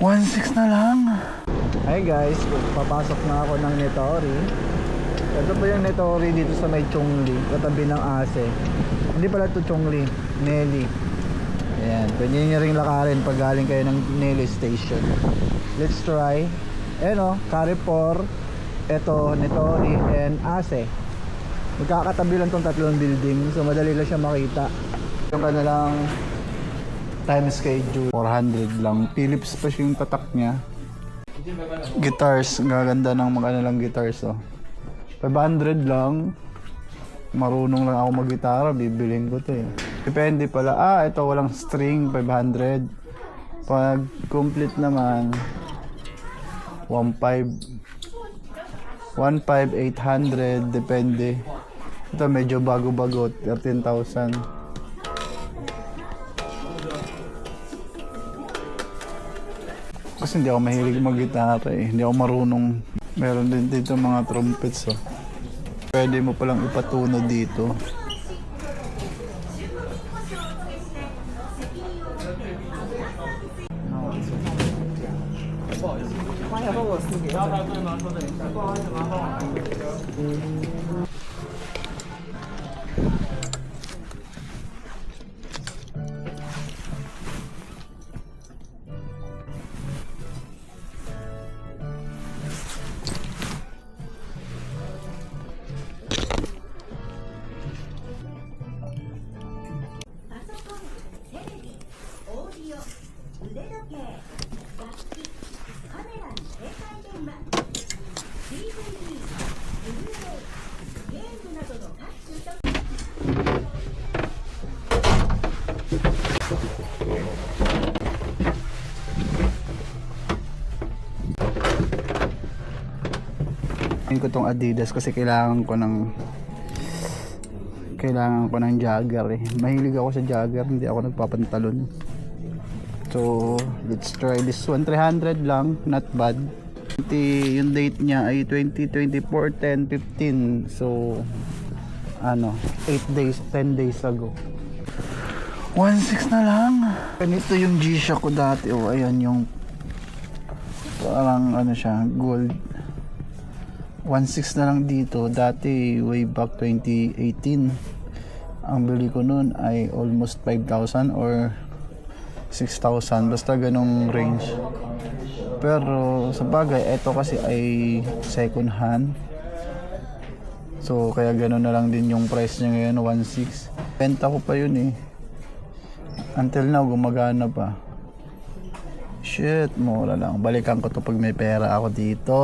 1.6 na lang. Hi guys, papasok na ako ng Netori. Ito po yung Netori dito sa may Chongli, katabi ng Ase. Hindi pala ito Chongli, Nelly. Ayan, pwede nyo rin lakarin pag galing kayo ng Nelly Station. Let's try. Ayan o, Carrefour, ito, Netori, and Ase. Magkakatabi lang tong tatlong building, so madali lang siya makita. Yung kanilang time schedule 400 lang. Philips pa siya yung tatak niya. Guitars gaganda ng mga ano lang guitars oh. 500 lang. Marunong lang ako mag-gitara bibilin ko to eh. Depende pala. Ah ito walang string 500 pag complete naman 1.5 1.5 800 depende. Ito medyo bago-bago 13,000 Kasi hindi ako mahilig mag-gitara eh. Hindi ako marunong. Meron din dito mga trumpets oh. Pwede mo palang ipatuno dito. Ngayon ko tong Adidas kasi kailangan ko ng kailangan ko ng jogger eh. Mahilig ako sa jogger, hindi ako nagpapantalon. So, let's try this one. 300 lang, not bad. 20, yung date niya ay 2024, 10, 15. So, ano, 8 days, 10 days ago. 1.6 na lang. Ganito yung G-Shock ko dati. Oh, ayan yung parang ano siya, gold. 1.6 na lang dito. Dati, way back 2018. Ang bili ko noon ay almost 5,000 or 6,000. Basta ganong range. Pero sa bagay, ito kasi ay second hand. So, kaya gano'n na lang din yung price niya ngayon, 1.6. Benta ko pa yun eh. Until now, gumagana pa. Shit, mura lang. Balikan ko to pag may pera ako dito.